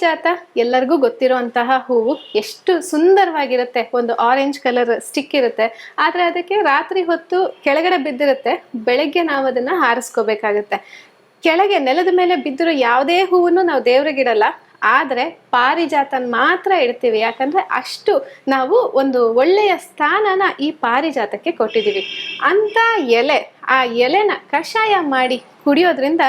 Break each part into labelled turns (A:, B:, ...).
A: ಪಾರಿಜಾತ ಎಲ್ಲರಿಗೂ ಗೊತ್ತಿರುವಂತಹ ಹೂವು ಎಷ್ಟು ಸುಂದರವಾಗಿರುತ್ತೆ. ಒಂದು ಆರೆಂಜ್ ಕಲರ್ ಸ್ಟಿಕ್ ಇರುತ್ತೆ. ಆದ್ರೆ ಅದಕ್ಕೆ ರಾತ್ರಿ ಹೊತ್ತು ಕೆಳಗಡೆ ಬಿದ್ದಿರುತ್ತೆ. ಬೆಳಗ್ಗೆ ನಾವು ಅದನ್ನ ಹಾರಿಸ್ಕೋಬೇಕಾಗುತ್ತೆ. ಕೆಳಗೆ ನೆಲದ ಮೇಲೆ ಬಿದ್ದಿರೋ ಯಾವುದೇ ಹೂವನ್ನು ನಾವು ದೇವ್ರಿಗಿಡಲ್ಲ ಆದ್ರೆ ಪಾರಿಜಾತನ್ ಮಾತ್ರ ಇಡ್ತೀವಿ. ಯಾಕಂದ್ರೆ ಅಷ್ಟು ನಾವು ಒಂದು ಒಳ್ಳೆಯ ಸ್ಥಾನನ ಈ ಪಾರಿಜಾತಕ್ಕೆ ಕೊಟ್ಟಿದ್ದೀವಿ. ಅಂತ ಎಲೆ, ಆ ಎಲೆನ ಕಷಾಯ ಮಾಡಿ ಕುಡಿಯೋದ್ರಿಂದ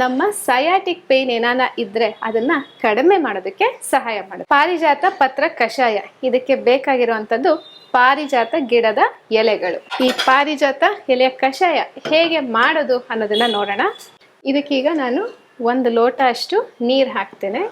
A: ನಮ್ಮ ಸಯಾಟಿಕ್ ಪೇನ್ ಏನಾನ ಇದ್ರೆ ಅದನ್ನ ಕಡಿಮೆ ಮಾಡೋದಕ್ಕೆ ಸಹಾಯ ಮಾಡುತ್ತೆ. ಪಾರಿಜಾತ ಪತ್ರ ಕಷಾಯ, ಇದಕ್ಕೆ ಬೇಕಾಗಿರುವಂತದ್ದು ಪಾರಿಜಾತ ಗಿಡದ ಎಲೆಗಳು. ಈ ಪಾರಿಜಾತ ಎಲೆಯ ಕಷಾಯ ಹೇಗೆ ಮಾಡೋದು ಅನ್ನೋದನ್ನ ನೋಡೋಣ. ಇದಕ್ಕೀಗ ನಾನು ಒಂದು ಲೋಟ ಅಷ್ಟು ನೀರು ಹಾಕ್ತೇನೆ.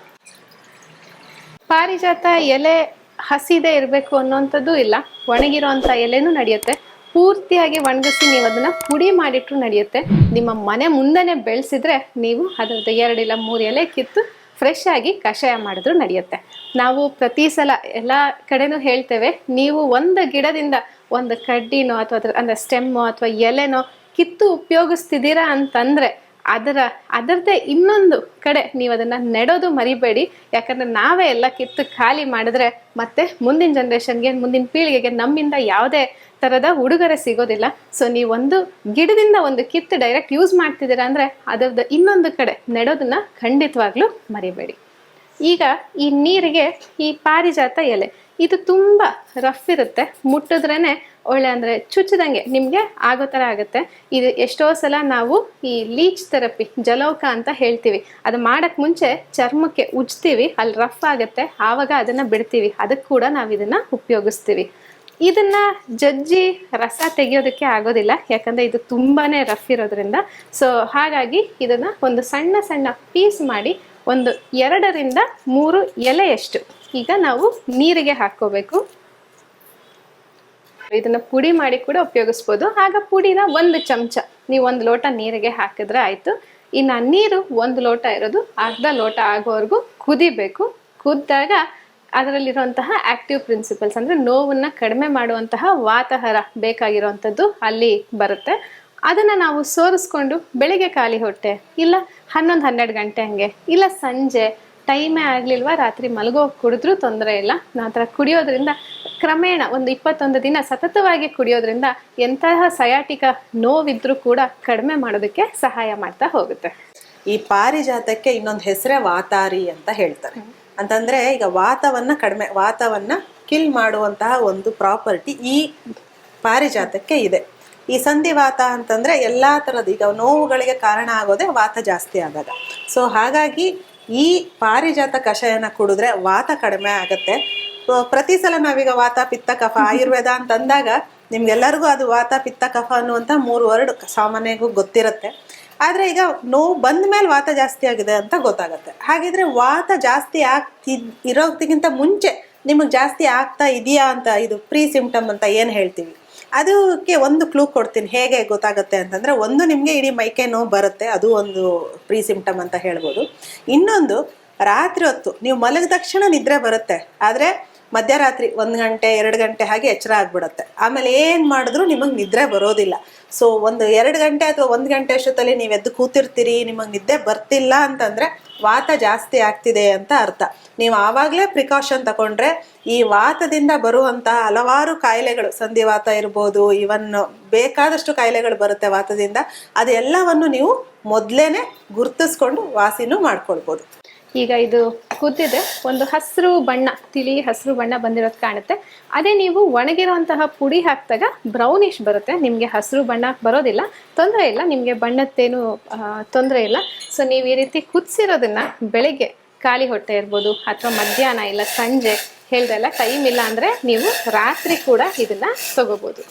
A: ಪಾರಿಜಾತ ಎಲೆ ಹಸಿದೆ ಇರಬೇಕು ಅನ್ನೋಂಥದ್ದು ಇಲ್ಲ. ಒಣಗಿರೋಂಥ ಎಲೆನೂ ನಡೆಯುತ್ತೆ. ಪೂರ್ತಿಯಾಗಿ ಒಣಗಿಸಿ ನೀವು ಅದನ್ನ ಪುಡಿ ಮಾಡಿಟ್ರು ನಡೆಯುತ್ತೆ. ನಿಮ್ಮ ಮನೆ ಮುಂದೆನೆ ಬೆಳೆಸಿದ್ರೆ ನೀವು ಅದರದ್ದು ಎರಡಿಲ್ಲ ಮೂರು ಎಲೆ ಕಿತ್ತು ಫ್ರೆಶ್ ಆಗಿ ಕಷಾಯ ಮಾಡಿದ್ರು ನಡೆಯುತ್ತೆ. ನಾವು ಪ್ರತಿ ಸಲ ಎಲ್ಲ ಕಡೆನೂ ಹೇಳ್ತೇವೆ, ನೀವು ಒಂದು ಗಿಡದಿಂದ ಒಂದು ಕಡ್ಡಿನೋ ಅಥವಾ ಅದ್ರ, ಅಂದ್ರೆ ಸ್ಟೆಮ್ಮೋ ಅಥವಾ ಎಲೆನೋ ಕಿತ್ತು ಉಪಯೋಗಿಸ್ತಿದ್ದೀರಾ ಅಂತಂದ್ರೆ ಅದರ, ಅದರದ್ದೇ ಇನ್ನೊಂದು ಕಡೆ ನೀವು ಅದನ್ನ ನೆಡೋದು ಮರಿಬೇಡಿ. ಯಾಕಂದ್ರೆ ನಾವೇ ಎಲ್ಲ ಕಿತ್ತು ಖಾಲಿ ಮಾಡಿದ್ರೆ ಮತ್ತೆ ಮುಂದಿನ ಜನ್ರೇಷನ್ಗೆ ಮುಂದಿನ ಪೀಳಿಗೆಗೆ ನಮ್ಮಿಂದ ಯಾವುದೇ ಥರದ ಉಡುಗೊರೆ ಸಿಗೋದಿಲ್ಲ. ಸೊ ಒಂದು ಗಿಡದಿಂದ ಒಂದು ಕಿತ್ತು ಡೈರೆಕ್ಟ್ ಯೂಸ್ ಮಾಡ್ತಿದ್ದೀರಾ ಅಂದ್ರೆ ಅದರದ್ದು ಇನ್ನೊಂದು ಕಡೆ ನೆಡೋದನ್ನ ಖಂಡಿತವಾಗ್ಲೂ ಮರಿಬೇಡಿ. ಈಗ ಈ ನೀರಿಗೆ ಈ ಪಾರಿಜಾತ ಎಲೆ. ಇದು ತುಂಬ ರಫ್ ಇರುತ್ತೆ. ಮುಟ್ಟಿದ್ರೇ ಒಳ್ಳೆ ಅಂದರೆ ಚುಚ್ಚದಂಗೆ ನಿಮಗೆ ಆಗೋ ಥರ ಆಗುತ್ತೆ. ಇದು ಎಷ್ಟೋ ಸಲ ನಾವು ಈ ಲೀಚ್ ಥೆರಪಿ ಜಲೌಕ ಅಂತ ಹೇಳ್ತೀವಿ. ಅದು ಮಾಡೋಕ್ಕೆ ಮುಂಚೆ ಚರ್ಮಕ್ಕೆ ಉಜ್ತೀವಿ, ಅಲ್ಲಿ ರಫ್ ಆಗುತ್ತೆ. ಆವಾಗ ಅದನ್ನು ಬಿಡ್ತೀವಿ. ಅದಕ್ಕೆ ಕೂಡ ನಾವು ಇದನ್ನು ಉಪಯೋಗಿಸ್ತೀವಿ. ಇದನ್ನ ಜಜ್ಜಿ ರಸ ತೆಗೆಯೋದಕ್ಕೆ ಆಗೋದಿಲ್ಲ. ಯಾಕಂದ್ರೆ ಇದು ತುಂಬಾನೇ ರಫ್ ಇರೋದ್ರಿಂದ. ಸೊ ಹಾಗಾಗಿ ಇದನ್ನ ಒಂದು ಸಣ್ಣ ಸಣ್ಣ ಪೀಸ್ ಮಾಡಿ ಒಂದು ಎರಡರಿಂದ ಮೂರು ಎಲೆಯಷ್ಟು ಈಗ ನಾವು ನೀರಿಗೆ ಹಾಕೋಬೇಕು ಇದನ್ನ ಪುಡಿ ಮಾಡಿ ಕೂಡ ಉಪಯೋಗಿಸ್ಬೋದು. ಆಗ ಪುಡಿನ ಒಂದು ಚಮಚ, ನೀವು ಒಂದು ಲೋಟ ನೀರಿಗೆ ಹಾಕಿದ್ರೆ ಆಯ್ತು. ಇನ್ನು ನೀರು ಒಂದು ಲೋಟ ಇರೋದು, ಅರ್ಧ ಲೋಟ ಆಗೋವರೆಗೂ ಕುದಿಬೇಕು. ಕುದ್ದಾಗ ಅದರಲ್ಲಿರುವಂತಹ ಆಕ್ಟಿವ್ ಪ್ರಿನ್ಸಿಪಲ್ಸ್ ಅಂದ್ರೆ ನೋವನ್ನ ಕಡಿಮೆ ಮಾಡುವಂತಹ ವಾತಾಹಾರ ಬೇಕಾಗಿರುವಂಥದ್ದು ಅಲ್ಲಿ ಬರುತ್ತೆ. ಅದನ್ನ ನಾವು ಸೋರಿಸ್ಕೊಂಡು ಬೆಳಿಗ್ಗೆ ಖಾಲಿ ಹೊಟ್ಟೆ, ಇಲ್ಲ ಹನ್ನೊಂದು ಹನ್ನೆರಡು ಗಂಟೆ ಹಂಗೆ, ಇಲ್ಲ ಸಂಜೆ ಟೈಮೇ ಆಗ್ಲಿಲ್ವಾ? ರಾತ್ರಿ ಮಲಗೋ ಕುಡಿದ್ರೂ ತೊಂದರೆ ಇಲ್ಲ. ನಂತರ ಕುಡಿಯೋದ್ರಿಂದ ಕ್ರಮೇಣ ಒಂದು ಇಪ್ಪತ್ತೊಂದು ದಿನ ಸತತವಾಗಿ ಕುಡಿಯೋದ್ರಿಂದ ಎಂತಹ ಸಯಾಟಿಕ ನೋವಿದ್ರೂ ಕೂಡ ಕಡಿಮೆ ಮಾಡೋದಕ್ಕೆ ಸಹಾಯ ಮಾಡ್ತಾ ಹೋಗುತ್ತೆ.
B: ಈ ಪಾರಿಜಾತಕ್ಕೆ ಇನ್ನೊಂದು ಹೆಸರೇ ವಾತಾರಿ ಅಂತ ಹೇಳ್ತಾರೆ. ಅಂತಂದ್ರೆ ಈಗ ವಾತವನ್ನ ಕಡಿಮೆ, ವಾತವನ್ನ ಕಿಲ್ ಮಾಡುವಂತಹ ಒಂದು ಪ್ರಾಪರ್ಟಿ ಈ ಪಾರಿಜಾತಕ್ಕೆ ಇದೆ. ಈ ಸಂಧಿವಾತ ಅಂತಂದ್ರೆ ಎಲ್ಲಾ ತರದ ಈಗ ನೋವುಗಳಿಗೆ ಕಾರಣ ಆಗೋದೇ ವಾತ ಜಾಸ್ತಿ ಆದಾಗ. ಸೊ ಹಾಗಾಗಿ ಈ ಪಾರಿಜಾತ ಕಷಾಯನ ಕುಡಿದ್ರೆ ವಾತ ಕಡಿಮೆ ಆಗುತ್ತೆ. ಪ್ರತಿ ಸಲ ನಾವೀಗ ವಾತ, ಪಿತ್ತ, ಕಫ, ಆಯುರ್ವೇದ ಅಂತ ಅಂದಾಗ ನಿಮ್ಗೆಲ್ಲರಿಗೂ ಅದು ವಾತ, ಪಿತ್ತ, ಕಫ ಅನ್ನುವಂಥ ಮೂರು ವರ್ಡ್ ಸಾಮಾನ್ಯಗೂ ಗೊತ್ತಿರುತ್ತೆ. ಆದರೆ ಈಗ ನೋವು ಬಂದ ಮೇಲೆ ವಾತ ಜಾಸ್ತಿ ಆಗಿದೆ ಅಂತ ಗೊತ್ತಾಗುತ್ತೆ. ಹಾಗಿದ್ರೆ ವಾತ ಜಾಸ್ತಿ ಆಗ್ತಿದ್ ಇರೋದಕ್ಕಿಂತ ಮುಂಚೆ ನಿಮಗೆ ಜಾಸ್ತಿ ಆಗ್ತಾ ಇದೆಯಾ ಅಂತ, ಇದು ಪ್ರೀ ಸಿಂಪ್ಟಮ್ ಅಂತ ಏನು ಹೇಳ್ತೀವಿ? ಅದಕ್ಕೆ ಒಂದು ಕ್ಲೂ ಕೊಡ್ತೀನಿ. ಹೇಗೆ ಗೊತ್ತಾಗುತ್ತೆ ಅಂತಂದ್ರೆ ಒಂದು ನಿಮಗೆ ಇಡೀ ಮೈಕೈ ನೋವು ಬರುತ್ತೆ. ಅದು ಒಂದು ಪ್ರೀ ಸಿಂಪ್ಟಮ್ ಅಂತ ಹೇಳ್ಬೋದು. ಇನ್ನೊಂದು, ರಾತ್ರಿ ಹೊತ್ತು ನೀವು ಮಲಗಿದ ತಕ್ಷಣ ನಿದ್ರೆ ಬರುತ್ತೆ. ಆದರೆ ಮಧ್ಯರಾತ್ರಿ ಒಂದು ಗಂಟೆ, ಎರಡು ಗಂಟೆ ಹಾಗೆ ಎಚ್ಚರ ಆಗ್ಬಿಡುತ್ತೆ. ಆಮೇಲೆ ಏನು ಮಾಡಿದ್ರು ನಿಮಗೆ ನಿದ್ರೆ ಬರೋದಿಲ್ಲ. ಸೊ ಒಂದು ಎರಡು ಗಂಟೆ ಅಥವಾ ಒಂದು ಗಂಟೆ ಅಷ್ಟೊತ್ತಲ್ಲಿ ನೀವು ಎದ್ದು ಕೂತಿರ್ತೀರಿ, ನಿಮಗೆ ನಿದ್ದೆ ಬರ್ತಿಲ್ಲ ಅಂತಂದರೆ ವಾತ ಜಾಸ್ತಿ ಆಗ್ತಿದೆ ಅಂತ ಅರ್ಥ. ನೀವು ಆವಾಗಲೇ ಪ್ರಿಕಾಷನ್ ತಗೊಂಡ್ರೆ ಈ ವಾತದಿಂದ ಬರುವಂತಹ ಹಲವಾರು ಕಾಯಿಲೆಗಳು ಸಂಧಿವಾತ ಇರ್ಬೋದು ಇವನ್ ಬೇಕಾದಷ್ಟು ಕಾಯಿಲೆಗಳು ಬರುತ್ತೆ ವಾತದಿಂದ, ಅದೆಲ್ಲವನ್ನು ನೀವು ಮೊದಲೇನೆ ಗುರ್ತಿಸ್ಕೊಂಡು ವಾಸಿನೂ ಮಾಡ್ಕೊಳ್ಬೋದು.
A: ಈಗ ಇದು ಕುದ್ದಿದೆ ಒಂದು ಹಸಿರು ಬಣ್ಣ, ತಿಳಿ ಹಸಿರು ಬಣ್ಣ ಬಂದಿರೋದು ಕಾಣುತ್ತೆ. ಅದೇ ನೀವು ಒಣಗಿರುವಂತಹ ಪುಡಿ ಹಾಕಿದಾಗ ಬ್ರೌನಿಶ್ ಬರುತ್ತೆ. ನಿಮಗೆ ಹಸಿರು ಬಣ್ಣ ಬರೋದಿಲ್ಲ. ತೊಂದರೆ ಇಲ್ಲ. ನಿಮಗೆ ಬಣ್ಣದ್ದೇನು ತೊಂದರೆ ಇಲ್ಲ. ಸೊ ನೀವು ಈ ರೀತಿ ಕುದಿಸಿರೋದನ್ನ ಬೆಳಗ್ಗೆ ಖಾಲಿ ಹೊಟ್ಟೆ ಇರ್ಬೋದು ಅಥವಾ ಮಧ್ಯಾಹ್ನ ಇಲ್ಲ ಸಂಜೆ ಹೇಳ್ದಲ್ಲ ಟೈಮ್ ಇಲ್ಲ ಅಂದರೆ ನೀವು ರಾತ್ರಿ ಕೂಡ ಇದನ್ನು ತಗೋಬೋದು.